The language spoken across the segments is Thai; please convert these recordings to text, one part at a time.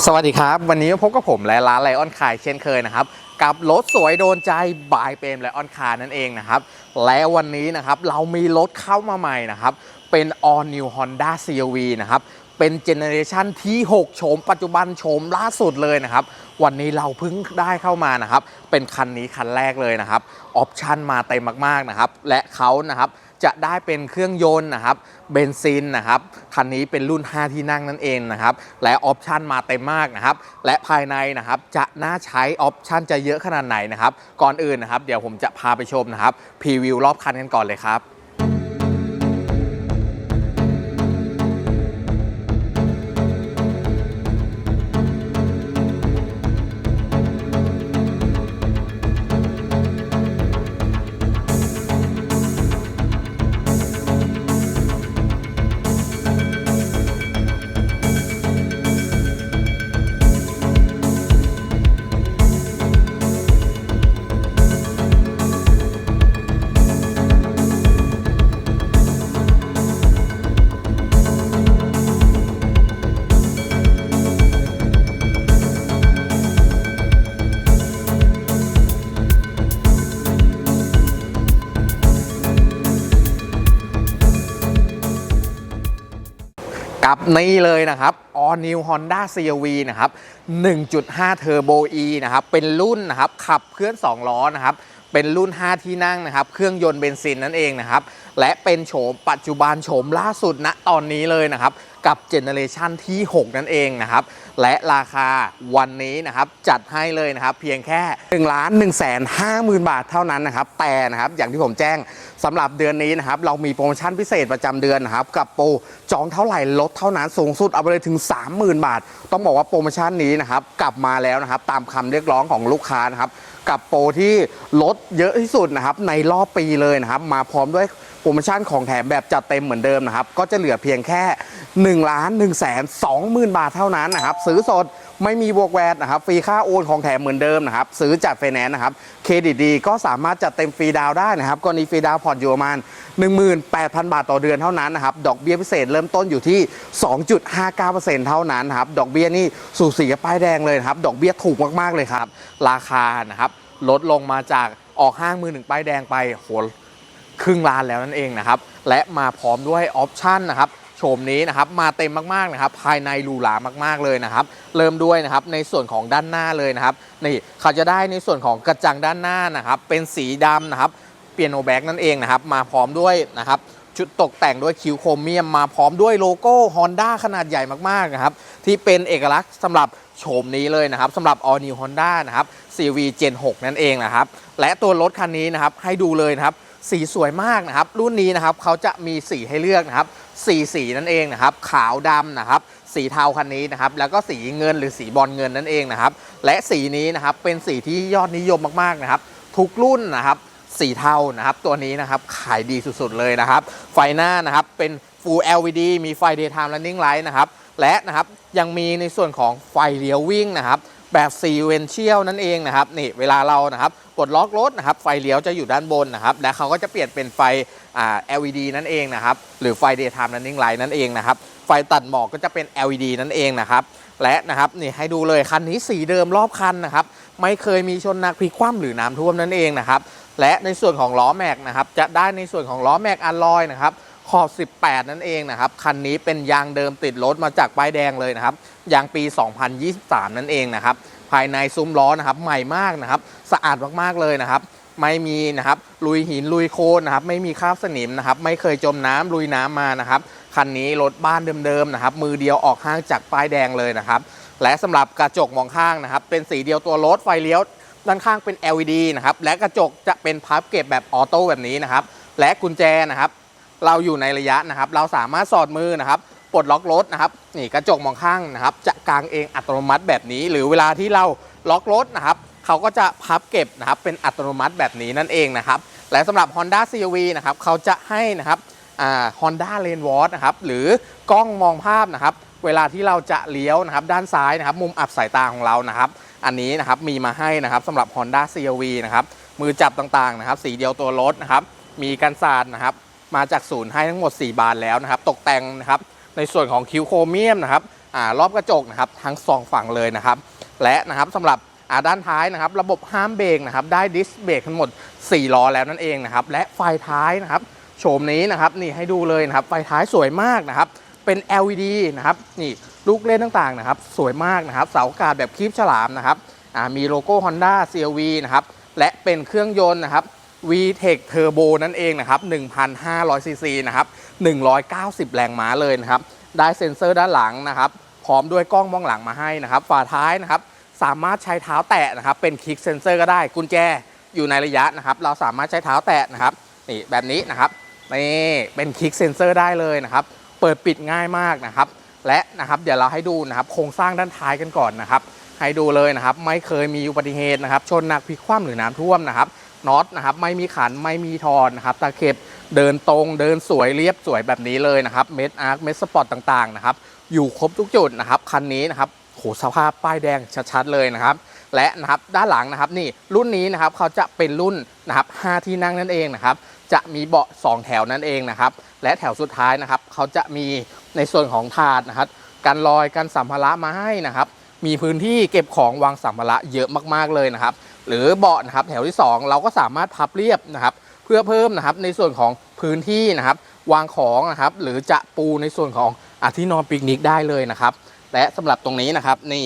สวัสดีครับ วันนี้พบกับผมและร้านไลออนคายเช่นเคยนะครับ กับรถสวยโดนใจบายเปรมไลออนคานั่นเองนะครับ และวันนี้นะครับเรามีรถเข้ามาใหม่นะครับ เป็น All New Honda CRV นะครับ เป็นเจเนอเรชันที่ 6 โฉมปัจจุบันโฉมล่าสุดเลยนะครับ วันนี้เราเพิ่งได้เข้ามานะครับ เป็นคันนี้คันแรกเลยนะครับ ออปชันมาเต็มมากๆนะครับ และเขานะครับ จะได้เป็นเครื่องยนต์นะครับเบนซินนะครับคันนี้เป็นรุ่น 5 ที่นั่งนั่นเองนะครับและออปชันมาเต็มมากนะครับและภายในนะครับจะน่าใช้ออปชันจะเยอะขนาดไหนนะครับก่อนอื่นนะครับเดี๋ยวผมจะพาไปชมนะครับพรีวิวรอบคันกันก่อนเลยครับ นี่เลยนะครับ All New Honda CRV นะครับ 1.5 Turbo E นะครับ เป็นรุ่นนะครับ ขับเคลื่อน 2 ล้อนะครับ เป็นรุ่น 5 ที่นั่งนะครับ เครื่องยนต์เบนซินนั่นเองนะครับ และเป็นโฉมปัจจุบันโฉมล่าสุดณตอนนี้เลยนะครับ กับเจเนอเรชันที่ 6 นั่นเองนะครับ และราคาวันนี้นะครับ จัดให้เลยนะครับ เพียงแค่1ล้าน1แสน5หมื่นบาทเท่านั้นนะครับ แต่นะครับ อย่างที่ผมแจ้งสำหรับเดือนนี้นะครับ เรามีโปรโมชั่นพิเศษประจำเดือนนะครับ กับโปรจองเท่าไหร่ลดเท่านั้นสูงสุดเอาไปเลยถึง 30,000 บาท ต้องบอกว่าโปรโมชั่นนี้นะครับกลับมาแล้วนะครับตามคำเรียกร้องของลูกค้านะครับ กับโปรที่ลดเยอะที่สุดนะครับในรอบปีเลยนะครับ มาพร้อมด้วยโปรโมชั่นของแถมแบบจัดเต็มเหมือนเดิมนะครับ ก็จะเหลือเพียงแค่1ล้าน1แสน2หมื่นบาทเท่านั้นนะครับ ซื้อสด ไม่มีบวกแวดนะครับฟรีค่าโอนของแถมเหมือนเดิมนะครับซื้อจัดไฟแนนซ์นะครับเครดิตดีก็สามารถจัดเต็มฟรีดาวได้นะครับกรณีฟรีดาวผ่อนอยู่ประมาณ 18,000 บาทต่อเดือนเท่านั้นนะครับดอกเบี้ยพิเศษเริ่มต้นอยู่ที่ 2.59%เท่านั้นนะครับดอกเบี้ยนี่สู่สีกับป้ายแดงเลยนะครับดอกเบี้ยถูกมากๆเลยครับราคานะครับลดลงมาจากออกห้างมือหนึ่งป้ายแดงไปโหครึ่งล้านแล้วนั่นเองนะครับและมาพร้อมด้วยออปชันนะครับ โฉมนี้นะครับมาเต็มมากๆนะครับภายในหรูหรามากๆเลยนะครับ เริ่มด้วยนะครับในส่วนของด้านหน้าเลยนะครับนี่เขาจะได้ในส่วนของกระจังด้านหน้านะครับ เป็นสีดำนะครับเปียโนแบ็กนั่นเองนะครับ มาพร้อมด้วยนะครับชุดตกแต่งด้วยคิวโครเมียมมาพร้อมด้วยโลโก้ Honda ขนาดใหญ่มากๆนะครับที่เป็นเอกลักษณ์สำหรับโฉมนี้เลยนะครับสำหรับ All New Honda นะครับ CV Gen 6 นั่นเองนะครับ และตัวรถคันนี้นะครับให้ดูเลยนะครับ สีสวยมากนะครับ รุ่นนี้นะครับเขาจะมีสีให้เลือกนะครับ สีสีนั่นเองนะครับขาวดำนะครับสีเทาคันนี้นะครับแล้วก็สีเงินหรือสีบอลเงินนั่นเองนะครับและสีนี้นะครับเป็นสีที่ยอดนิยมมากๆนะครับทุกรุ่นนะครับสีเทานะครับตัวนี้นะครับขายดีสุดๆเลยนะครับ ไฟหน้านะครับเป็น Full LED มีไฟ Daytime Running Light นะครับและนะครับยังมีในส่วนของไฟเลี้ยววิ่งนะครับ แบบซีเวนเชียลนั่นเองนะครับนี่เวลาเรานะครับปลดล็อกรถนะครับไฟเลี้ยวจะอยู่ด้านบนนะครับและเขาก็จะเปลี่ยนเป็นไฟอ่า LED นั่นเองนะครับหรือไฟ Daytime Running Light นั่นเองนะครับไฟตัดหมอกก็จะเป็น LED นั่นเองนะครับและนะครับนี่ให้ดูเลยคันนี้สีเดิมรอบคันนะครับไม่เคยมีชนนักพลิกคว่ำหรือน้ำท่วมนั่นเองนะครับและในส่วนของล้อแม็กนะครับจะได้ในส่วนของล้อแม็กอัลลอยนะครับ ขอบ 18 นั่นเองนะครับ คันนี้เป็นยางเดิมติดรถมาจากป้ายแดงเลยนะครับ ยางปี 2023 นั่นเองนะครับ ภายในซุ้มล้อนะครับ ใหม่มากนะครับ สะอาดมากๆเลยนะครับ ไม่มีนะครับ ลุยหินลุยโคลนนะครับ ไม่มีคราบสนิมนะครับ ไม่เคยจมน้ำลุยน้ำมานะครับ คันนี้รถบ้านเดิมๆนะครับ มือเดียวออกห้างจากป้ายแดงเลยนะครับ และสำหรับกระจกมองข้างนะครับ เป็นสีเดียวตัวรถ ไฟเลี้ยวด้านข้างเป็น LED นะครับ และกระจกจะเป็นพับเก็บแบบออโต้แบบนี้นะครับ และกุญแจนะครับ เราอยู่ในระยะนะครับ เราสามารถสอดมือนะครับปลดล็อกรถนะครับนี่กระจกมองข้างนะครับ จะกางเองอัตโนมัติแบบนี้ หรือเวลาที่เราล็อกรถนะครับเขาก็จะพับเก็บนะครับเป็นอัตโนมัติแบบนี้นั่นเองนะครับและสำหรับ Honda CRV นะครับเขาจะให้นะครับฮอ่า Honda Lane Watch นะครับหรือกล้องมองภาพนะครับเวลาที่เราจะเลี้ยวนะครับด้านซ้ายนะครับมุมอับสายตาของเรานะครับ อันนี้นะครับมีมาให้นะครับสำหรับ Honda CRV นะครับมือจับต่างๆนะครับ สีเดียวตัวรถนะครับมีกันสาดนะครับ มาจากศูนย์ให้ทั้งหมด 4 บานแล้วนะครับ ตกแต่งนะครับในส่วนของคิวโครเมียมนะครับอารอบกระจกนะครับทั้งสองฝั่งเลยนะครับ และนะครับสำหรับอ่าด้านท้ายนะครับ ระบบห้ามเบรกนะครับ ได้ดิสเบรกทั้งหมด 4 ล้อแล้วนั่นเองนะครับ และไฟท้ายนะครับโฉมนี้นะครับนี่ให้ดูเลยนะครับ ไฟท้ายสวยมากนะครับ เป็น LED นะครับนี่ลูกเล่นต่างๆนะครับ สวยมากนะครับ เสาอากาศแบบคลิปฉลามนะครับอ่ามีโลโก้ Honda CRV นะครับและเป็นเครื่องยนต์นะครับ VTEC Turbo นั่นเองนะครับ1,500ซีซีนะครับ190 แรงม้าเลยนะครับ ได้เซ็นเซอร์ด้านหลังนะครับ พร้อมด้วยกล้องมองหลังมาให้นะครับ ฝาท้ายนะครับ สามารถใช้เท้าแตะนะครับ เป็นคลิกเซ็นเซอร์ก็ได้ กุญแจอยู่ในระยะนะครับ เราสามารถใช้เท้าแตะนะครับ นี่แบบนี้นะครับ นี่เป็นคลิกเซ็นเซอร์ได้เลยนะครับ เปิดปิดง่ายมากนะครับ และนะครับ เดี๋ยวเราให้ดูนะครับ โครงสร้างด้านท้ายกันก่อนนะครับ ให้ดูเลยนะครับ ไม่เคยมีอุบัติเหตุนะครับ ชนหนักพลิกคว่ำหรือน้ำท่วมนะครับ น็อตนะครับไม่มีขันไม่มีทอนนะครับตะเข็บเดินตรงเดินสวยเรียบสวยแบบนี้เลยนะครับเม็ดอาร์คเม็ดสปอร์ตต่างๆนะครับอยู่ครบทุกจุดนะครับคันนี้นะครับโหสภาพป้ายแดงชัดๆเลยนะครับและนะครับด้านหลังนะครับนี่รุ่นนี้นะครับเขาจะเป็นรุ่นนะครับ5ที่นั่งนั่นเองนะครับจะมีเบาะ 2 แถวนั่นเองนะครับและแถวสุดท้ายนะครับเขาจะมีในส่วนของถาดนะครับกันรอยกันสัมภาระมาให้นะครับมีพื้นที่เก็บของวางสัมภาระเยอะมากๆเลยนะครับ หรือเบาะนะครับแถวที่ 2 เราก็สามารถพับเรียบนะครับ เพื่อเพิ่มนะครับในส่วนของพื้นที่นะครับ วางของนะครับหรือจะปูในส่วนของอาที่นอนปิกนิกได้เลยนะครับ และสำหรับตรงนี้นะครับนี่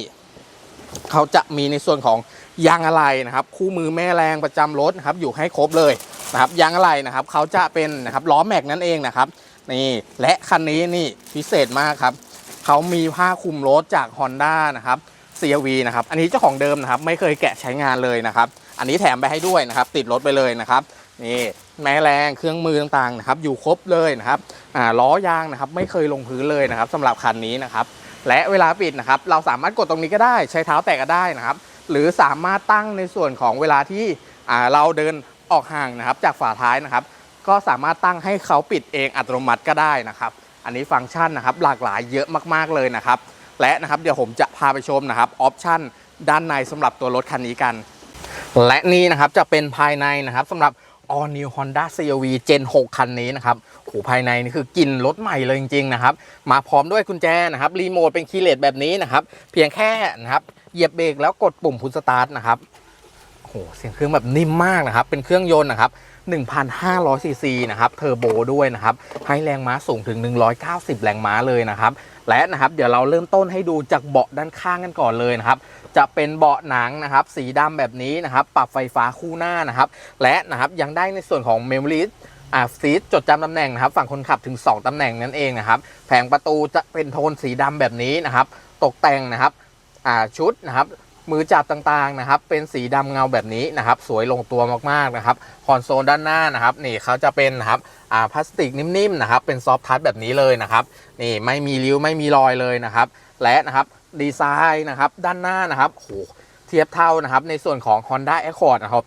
เขาจะมีในส่วนของยางอะไหล่นะครับ คู่มือแม่แรงประจำรถนะครับอยู่ให้ครบเลยนะครับยางอะไหล่นะครับเขาจะเป็นนะครับล้อแม็กนั่นเองนะครับนี่และคันนี้นี่พิเศษมากครับเขามีผ้าคลุมรถจาก Honda นะครับ CRV นะครับ อันนี้เจ้าของเดิมนะครับ ไม่เคยแกะใช้งานเลยนะครับ อันนี้แถมไปให้ด้วยนะครับ ติดรถไปเลยนะครับ นี่แม่แรงเครื่องมือต่างๆนะครับ อยู่ครบเลยนะครับอ่าล้อยางนะครับ ไม่เคยลงพื้นเลยนะครับสำหรับคันนี้นะครับ และเวลาปิดนะครับ เราสามารถกดตรงนี้ก็ได้ ใช้เท้าแตะก็ได้นะครับ หรือสามารถตั้งในส่วนของเวลาที่อ่าเราเดินออกห่างนะครับ จากฝาท้ายนะครับ ก็สามารถตั้งให้เขาปิดเองอัตโนมัติก็ได้นะครับ อันนี้ฟังก์ชันนะครับ หลากหลายเยอะมากๆเลยนะครับ และนะครับเดี๋ยวผมจะพาไปชมนะครับออปชั่นด้านในสำหรับตัวรถคันนี้กัน และนี่นะครับจะเป็นภายในนะครับสำหรับ All New Honda CRV Gen 6 คันนี้นะครับโหภายในนี่คือกลิ่นรถใหม่เลยจริงๆนะครับ มาพร้อมด้วยกุญแจนะครับรีโมทเป็นคีย์เลสแบบนี้นะครับ เพียงแค่นะครับเหยียบเบรกแล้วกดปุ่มพุชสตาร์ทนะครับโอ้โหเสียงเครื่องแบบนิ่มมากนะครับ เป็นเครื่องยนต์นะครับ 1,500ซีซีนะครับเทอร์โบด้วยนะครับ ให้แรงม้าสูงถึง 190 แรงม้าเลยนะครับ และนะครับเดี๋ยวเราเริ่มต้นให้ดูจากเบาะด้านข้างกันก่อนเลยนะครับจะเป็นเบาะหนังนะครับ สีดำแบบนี้นะครับ ปรับไฟฟ้าคู่หน้านะครับ และนะครับยังได้ในส่วนของเมมโมรีอ่าซีทจดจำตำแหน่งนะครับ ฝั่งคนขับถึง 2ตำแหน่งนั่นเองนะครับ แผงประตูจะเป็นโทนสีดำแบบนี้นะครับ ตกแต่งนะครับอ่าชุดนะครับ มือจับต่างๆนะครับ เป็นสีดำเงาแบบนี้นะครับ สวยลงตัวมากๆนะครับคอนโซลด้านหน้านะครับ นี่เขาจะเป็นนะครับอ่าพลาสติกนิ่มๆนะครับ เป็นซอฟทัชแบบนี้เลยนะครับ นี่ไม่มีริ้วไม่มีรอยเลยนะครับ และนะครับดีไซน์นะครับด้านหน้านะครับโหเทียบเท่านะครับ ในส่วนของ Honda Accord นะครับ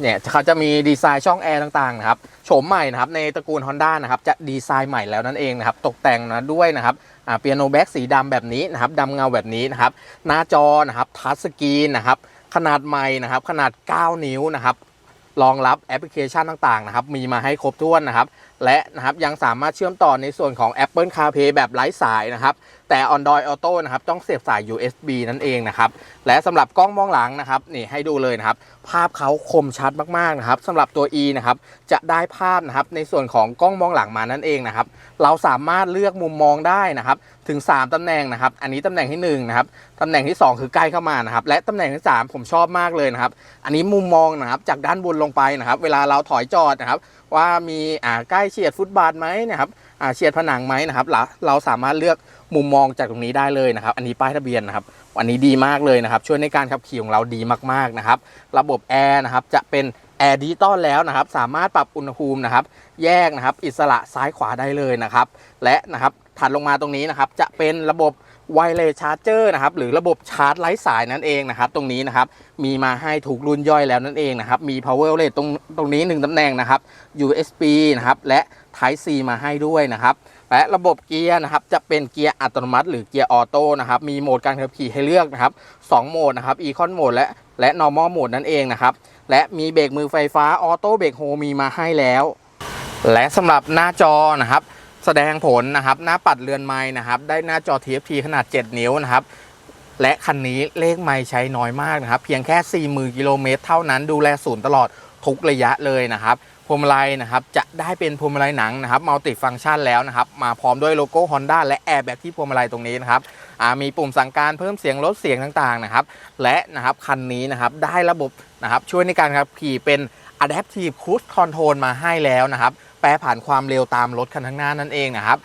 เนี่ยเขาจะมีดีไซน์ช่องแอร์ต่างๆนะครับโฉมใหม่นะครับในตระกูล Honda นะครับจะดีไซน์ใหม่แล้วนั่นเองนะครับ ตกแต่งนะด้วยนะครับ เปียโนแบ็กสีดำแบบนี้นะครับดำเงาแบบนี้นะครับ หน้าจอนะครับทัชสกรีนนะครับขนาดใหม่นะครับ ขนาด 9 นิ้วนะครับรองรับแอปพลิเคชันต่างๆนะครับ มีมาให้ครบถ้วนนะครับ และนะครับยังสามารถเชื่อมต่อในส่วนของ Apple CarPlay แบบไร้สายนะครับ แต่ Android Auto นะครับต้องเสียบสาย USB นั่นเองนะครับและสำหรับกล้องมองหลังนะครับนี่ให้ดูเลยนะครับภาพเขาคมชัดมากๆนะครับสำหรับตัว E นะครับจะได้ภาพนะครับในส่วนของกล้องมองหลังมานั่นเองนะครับเราสามารถเลือกมุมมองได้นะครับถึง 3ตำแหน่งนะครับอันนี้ตำแหน่งที่1นะครับตำแหน่งที่ 2 คือใกล้เข้ามานะครับและตำแหน่งที่ 3 ผมชอบมากเลยนะครับอันนี้มุมมองนะครับจากด้านบนลงไปนะครับเวลาเราถอยจอดนะครับว่ามีอ่าใกล้เฉียดฟุตบาทไหมนะครับอ่าเฉียดผนังไหมนะครับเราเราสามารถเลือก มุมมองจากตรงนี้ได้เลยนะครับ อันนี้ป้ายทะเบียนนะครับ อันนี้ดีมากเลยนะครับ ช่วยในการขับขี่ของเราดีมากๆนะครับ ระบบแอร์นะครับจะเป็นแอร์ดิจิตอลแล้วนะครับ สามารถปรับอุณหภูมินะครับ แยกนะครับ อิสระซ้ายขวาได้เลยนะครับ และนะครับถัดลงมาตรงนี้นะครับ จะเป็นระบบไวเลสชาร์เจอร์นะครับ หรือระบบชาร์จไร้สายนั่นเองนะครับ ตรงนี้นะครับ มีมาให้ถูกรุ่นย่อยแล้วนั่นเองนะครับ มี power outlet ตรงตรงนี้หนึ่งตำแหน่งนะครับ USB นะครับ และ Type C มาให้ด้วยนะครับ และระบบเกียร์นะครับจะเป็นเกียร์อัตโนมัติ หรือเกียร์ออโต้นะครับมีโหมดการขับขี่ให้เลือกนะครับ2โหมดนะครับ Econ Mode และและ Normal Mode นั่นเองนะครับและมีเบรกมือไฟฟ้าออโต้เบรกโฮมีมาให้แล้ว และสำหรับหน้าจอนะครับ แสดงผลนะครับหน้าปัดเรือนไม้นะครับ ได้หน้าจอ TFT ขนาด 7 นิ้วนะครับและคันนี้เลขไม่ใช้น้อยมากนะครับ เพียงแค่ 40,000กิโลเมตรเท่านั้นดูแลศูนย์ตลอดทุกระยะเลยนะครับ พวงมาลัยนะครับจะได้เป็นพวงมาลัยหนังนะครับมัลติฟังก์ชันแล้วนะครับมาพร้อมด้วยโลโก้ Honda และแอร์แบ็กที่พวงมาลัยตรงนี้นะครับมีปุ่มสั่งการเพิ่มเสียงลดเสียงต่างๆนะครับและนะครับคันนี้นะครับได้ระบบนะครับช่วยในการขับขี่เป็น Adaptive Cruise Control มาให้แล้วนะครับแปรผันความเร็วตามรถคันข้างหน้านั่นเองนะครับ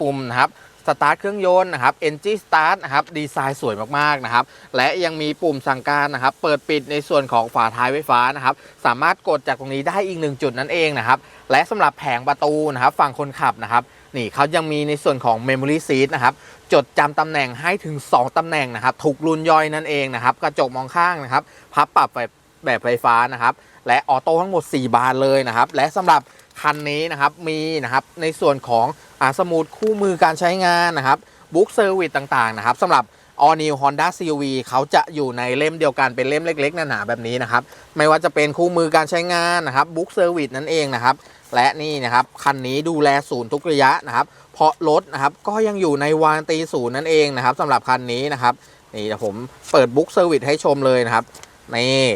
ปุ่มนะครับ สตาร์ทเครื่องยนต์นะครับ Engine Start นะครับ ดีไซน์สวยมากๆนะครับ และยังมีปุ่มสั่งการนะครับ เปิดปิดในส่วนของฝาท้ายไฟฟ้านะครับ สามารถกดจากตรงนี้ได้อีกหนึ่งจุดนั่นเองนะครับ และสำหรับแผงประตูนะครับ ฝั่งคนขับนะครับ นี่เขายังมีในส่วนของ Memory Seat นะครับ จดจำตำแหน่งให้ถึง 2ตำแหน่งนะครับ ถูกรุ่นย่อยนั่นเองนะครับ กระจกมองข้างนะครับ พับปรับแบบแบบไฟฟ้านะครับ และออโต้ทั้งหมด 4 บานเลยนะครับ และสำหรับคันนี้นะครับ มีนะครับ ในส่วนของ สมุดคู่มือการใช้งานนะครับบุ๊กเซอร์วิสต่างๆนะครับสำหรับ All New Honda CRV เขาจะอยู่ในเล่มเดียวกันเป็นเล่มเล็กๆหนาๆแบบนี้นะครับ ไม่ว่าจะเป็นคู่มือการใช้งานนะครับบุ๊กเซอร์วิสนั่นเองนะครับ และนี่นะครับ คันนี้ดูแลศูนย์ทุกระยะนะครับ เพราะรถนะครับก็ยังอยู่ในวารันตีศูนย์นั่นเองนะครับสำหรับคันนี้นะครับนี่เดี๋ยวผมเปิดบุ๊กเซอร์วิสให้ชมเลยนะครับนี่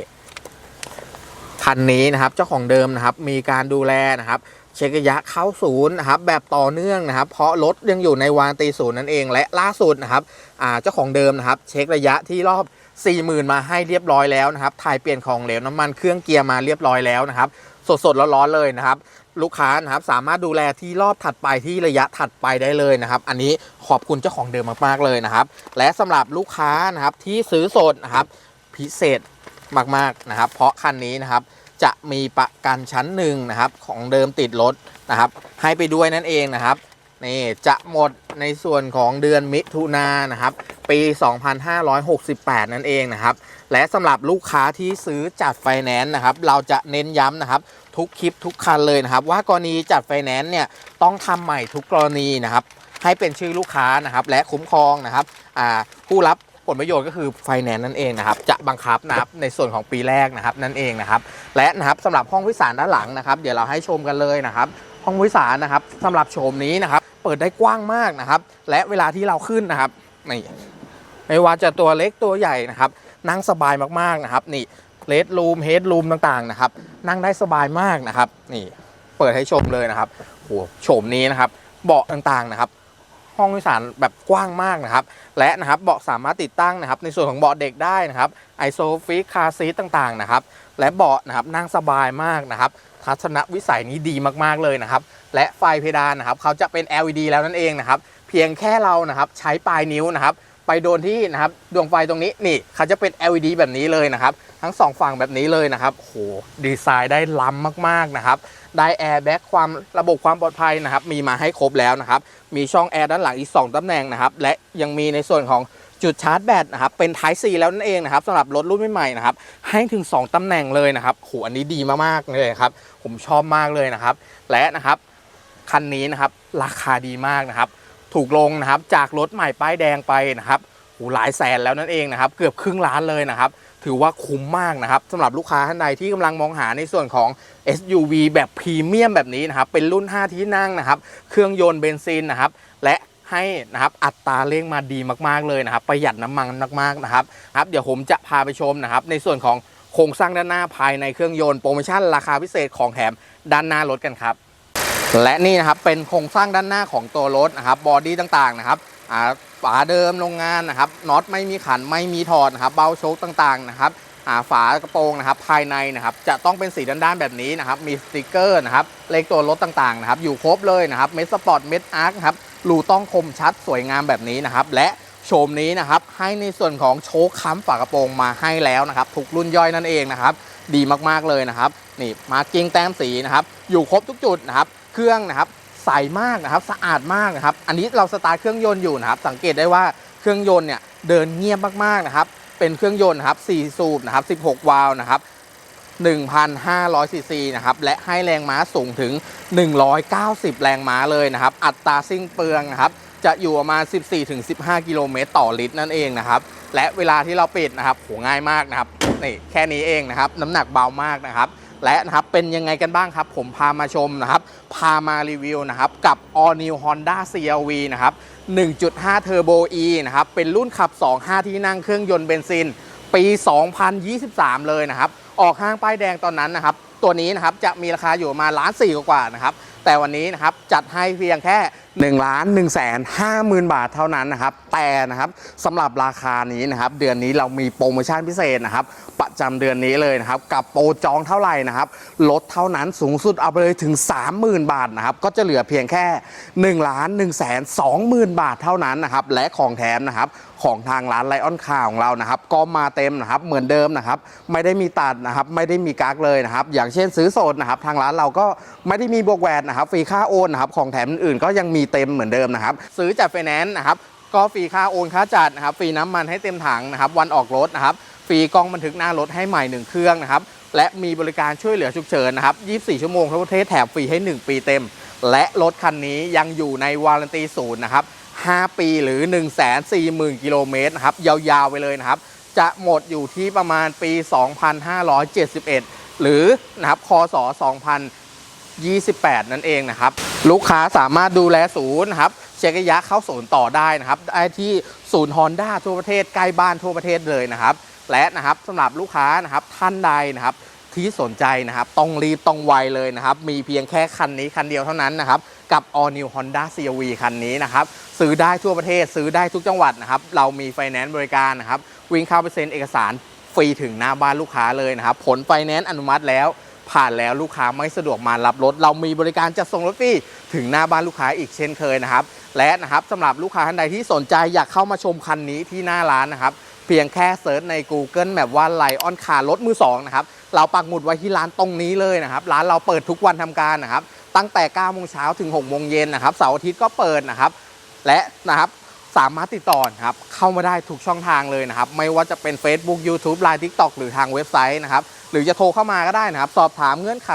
คันนี้นะครับเจ้าของเดิมนะครับมีการดูแลนะครับ เช็คระยะเข้าศูนย์นะครับแบบต่อเนื่องนะครับ เพราะรถยังอยู่ในวารันตีศูนย์นั่นเอง และล่าสุดนะครับเจ้าของเดิมนะครับ เช็คระยะที่รอบ 40,000 มาให้เรียบร้อยแล้วนะครับถ่ายเปลี่ยนของเหลวน้ำมันเครื่องเกียร์มาเรียบร้อยแล้วนะครับ สดๆร้อนๆเลยนะครับ ลูกค้านะครับสามารถดูแลที่รอบถัดไปที่ระยะถัดไปได้เลยนะครับ อันนี้ขอบคุณเจ้าของเดิมมากๆเลยนะครับ และสำหรับลูกค้านะครับที่ซื้อสดนะครับพิเศษมากๆนะครับ เพราะคันนี้นะครับ จะมีประกันชั้นหนึ่งนะครับ ของเดิมติดรถนะครับ ให้ไปด้วยนั่นเองนะครับนี่จะหมดในส่วนของเดือนมิถุนายนนะครับ ปี 2568 นั่นเองนะครับ และสำหรับลูกค้าที่ซื้อจัดไฟแนนซ์นะครับ เราจะเน้นย้ำนะครับ ทุกคลิปทุกคันเลยนะครับ ว่ากรณีจัดไฟแนนซ์เนี่ยต้องทำใหม่ทุกกรณีนะครับ ให้เป็นชื่อลูกค้านะครับ และคุ้มครองนะครับผู้รับ ผลประโยชน์ก็คือไฟแนนซ์นั่นเองนะครับจะบังคับนะครับในส่วนของปีแรกนะครับนั่นเองนะครับและนะครับสำหรับห้องวิสารด้านหลังนะครับ เดี๋ยวเราให้ชมกันเลยนะครับ ห้องวิสารนะครับสำหรับโฉมนี้นะครับ เปิดได้กว้างมากนะครับ และเวลาที่เราขึ้นนะครับนี่ไม่ว่าจะตัวเล็กตัวใหญ่นะครับ นั่งสบายมากๆนะครับ นี่เลดรูมเฮดรูมต่างๆนะครับ นั่งได้สบายมากนะครับ นี่เปิดให้ชมเลยนะครับโหโฉมนี้นะครับ เบาะต่างๆนะครับ ห้องโดยสารแบบกว้างมากนะครับ และนะครับเบาะสามารถติดตั้งนะครับ ในส่วนของเบาะเด็กได้นะครับไอโซฟิกคาซีต่างๆนะครับ และเบาะนะครับนั่งสบายมากนะครับ ทัศนวิสัยนี้ดีมากๆเลยนะครับ และไฟเพดานนะครับเขาจะเป็น LED แล้วนั่นเองนะครับ เพียงแค่เรานะครับใช้ปลายนิ้วนะครับ ไปโดนที่นะครับดวงไฟตรงนี้นี่เขาจะเป็น LED แบบนี้เลยนะครับ ทั้งสองฝั่งแบบนี้เลยนะครับโหดีไซน์ได้ล้ำมากๆนะครับได้แอร์แบ็กความระบบความปลอดภัยนะครับมีมาให้ครบแล้วนะครับมีช่องแอร์ด้านหลังอีก 2ตำแหน่งนะครับและยังมีในส่วนของจุดชาร์จแบตนะครับเป็น Type C แล้วนั่นเองนะครับสำหรับรถรุ่นใหม่ๆนะครับให้ถึง 2ตำแหน่งเลยนะครับโหอันนี้ดีมากๆเลยครับผมชอบมากเลยนะครับ และนะครับคันนี้นะครับราคาดีมากนะครับ ถูกลงนะครับจากรถใหม่ป้ายแดงไปนะครับโหหลายแสนแล้วนั่นเองนะครับ เกือบครึ่งล้านเลยนะครับ ถือว่าคุ้มมากนะครับสำหรับลูกค้าท่านใดที่กำลังมองหาในส่วนของ SUV แบบพรีเมียมแบบนี้นะครับ เป็นรุ่น 5 ที่นั่งนะครับ เครื่องยนต์เบนซินนะครับ และให้นะครับอัตราเร่งมาดีมากๆเลยนะครับ ประหยัดน้ำมันมากๆนะครับครับ เดี๋ยวผมจะพาไปชมนะครับ ในส่วนของโครงสร้างด้านหน้าภายในเครื่องยนต์โปรโมชั่นราคาพิเศษของแถมด้านหน้ารถกันครับ และนี่นะครับเป็นโครงสร้างด้านหน้าของตัวรถนะครับบอดี้ต่างๆนะครับอ่า ฝาเดิมโรงงานนะครับน็อตไม่มีขันไม่มีถอดนะครับเบาโชคต่างๆนะครับฝากระโปรงนะครับภายในนะครับจะต้องเป็นสีด้านๆแบบนี้นะครับมีสติกเกอร์นะครับเลขตัวรถต่างๆนะครับอยู่ครบเลยนะครับเมสสปอร์ตเมสอาร์คครับรูต้องคมชัดสวยงามแบบนี้นะครับและโฉมนี้นะครับให้ในส่วนของโชคค้ำฝากระโปรงมาให้แล้วนะครับทุกรุ่นย่อยนั่นเองนะครับดีมากๆเลยนะครับนี่มาร์กิ้งแต้มสีนะครับอยู่ครบทุกจุดนะครับเครื่องนะครับ ใสมากนะครับสะอาดมากนะครับ อันนี้เราสตาร์ทเครื่องยนต์อยู่นะครับ สังเกตได้ว่าเครื่องยนต์เนี่ยเดินเงียบมากๆนะครับ เป็นเครื่องยนต์นะครับ 4 สูบนะครับ 16 วาล์วนะครับ1,500ซีซีนะครับ และให้แรงม้าสูงถึง 190 แรงม้าเลยนะครับ อัตราสิ้นเปลืองนะครับ จะอยู่ประมาณ 14-15 กิโลเมตรต่อลิตรนั่นเองนะครับ และเวลาที่เราปิดนะครับโหง่ายมากนะครับ นี่แค่นี้เองนะครับ น้ำหนักเบามากนะครับ และนะครับเป็นยังไงกันบ้างครับ ผมพามาชมนะครับ พามารีวิวนะครับ กับ All New Honda CRV นะครับ 1.5 Turbo E นะครับ เป็นรุ่นขับ 2 5 ที่นั่งเครื่องยนต์เบนซิน ปี 2023 เลยนะครับ ออกห้างป้ายแดงตอนนั้นนะครับ ตัวนี้นะครับจะมีราคาอยู่มาล้านสี่กว่านะครับ แต่วันนี้นะครับจัดให้เพียงแค่1ล้าน1แสน5หมื่นบาทเท่านั้นนะครับแต่นะครับสำหรับราคานี้นะครับเดือนนี้เรามีโปรโมชั่นพิเศษนะครับประจำเดือนนี้เลยนะครับกับโปรจองเท่าไหร่นะครับลดเท่านั้นสูงสุดเอาไปเลยถึง 30,000 บาทนะครับก็จะเหลือเพียงแค่1ล้าน1แสน2หมื่นบาทเท่านั้นนะครับและของแถมนะครับ ของทางร้านไลออนคาของเรานะครับ ก็มาเต็มนะครับเหมือนเดิมนะครับ ไม่ได้มีตัดนะครับ ไม่ได้มีกักเลยนะครับ อย่างเช่นซื้อสดนะครับ ทางร้านเราก็ไม่ได้มีบวกแวดนะครับฟรีค่าโอนนะครับของแถมอื่นก็ยังมีเต็มเหมือนเดิมนะครับ ซื้อจากไฟแนนซ์นะครับก็ฟรีค่าโอนค่าจัดนะครับฟรีน้ำมันให้เต็มถังนะครับ วันออกรถนะครับฟรีกล้องบันทึกหน้ารถให้ใหม่หนึ่งเครื่องนะครับและมีบริการช่วยเหลือฉุกเฉินนะครับ 24 ชั่วโมงทั่วประเทศแถมฟรีให้ 1 ปีเต็ม และรถคันนี้ยังอยู่ในวารันตีศูนย์นะครับ 5 ปีหรือ 1 4 0 0 0 0 กิโลเมตรนะครับ ยาวๆไปเลยนะครับ จะหมดอยู่ที่ประมาณปี 2571 หรือนะครับคศ2028 นั่นเองนะครับ ลูกค้าสามารถดูแลศูนย์นะครับเช็คระยะเข้าศูนย์ต่อได้นะครับได้ที่ศูนย์ฮอนด้าทั่วประเทศใกล้บ้านทั่วประเทศเลยนะครับ และนะครับสำหรับลูกค้านะครับท่านใดนะครับ ที่สนใจนะครับต้องรีบต้องไวเลยนะครับ มีเพียงแค่คันนี้คันเดียวเท่านั้นนะครับ กับ All New Honda CRV คันนี้นะครับ ซื้อได้ทั่วประเทศซื้อได้ทุกจังหวัดนะครับ เรามีไฟแนนซ์บริการนะครับ วิ่งเข้าไปเซ็นเอกสารฟรีถึงหน้าบ้านลูกค้าเลยนะครับ ผลไฟแนนซ์อนุมัติแล้วผ่านแล้วลูกค้าไม่สะดวกมารับรถ เรามีบริการจัดส่งรถฟรีถึงหน้าบ้านลูกค้าอีกเช่นเคยนะครับ และนะครับสำหรับลูกค้าท่านใดที่สนใจอยากเข้ามาชมคันนี้ที่หน้าร้านนะครับ เพียงแค่เซิร์ชใน Google แบบว่าไลออนคาร์รถมือสองนะครับ เราปักหมุดไว้ที่ร้านตรงนี้เลยนะครับร้านเราเปิดทุกวันทำการนะครับตั้งแต่9โมงเช้าถึง6โมงเย็นนะครับเสาร์อาทิตย์ก็เปิดนะครับ และนะครับสามารถติดต่อครับเข้ามาได้ทุกช่องทางเลยนะครับ ไม่ว่าจะเป็น Facebook YouTube Line TikTok หรือทางเว็บไซต์นะครับ หรือจะโทรเข้ามาก็ได้นะครับ สอบถามเงื่อนไข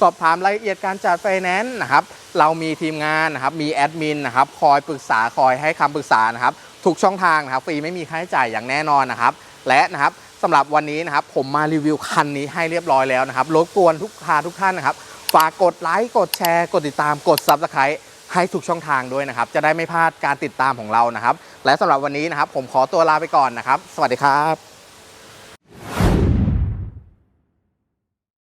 สอบถามรายละเอียดการจัดไฟแนนซ์นะครับ เรามีทีมงานนะครับ มีแอดมินนะครับ คอยปรึกษาคอยให้คำปรึกษานะครับ ทุกช่องทางนะครับ ฟรีไม่มีค่าใช้จ่ายอย่างแน่นอนนะครับ และนะครับ สำหรับวันนี้นะครับผมมารีวิวคันนี้ให้เรียบร้อยแล้วนะครับรบกวนทุกคาทุกท่านนะครับฝากกดไลค์กดแชร์กดติดตามกด Subscribe ให้ทุกช่องทางด้วยนะครับ จะได้ไม่พลาดการติดตามของเรานะครับ และสำหรับวันนี้นะครับ ผมขอตัวลาไปก่อนนะครับ สวัสดีครับ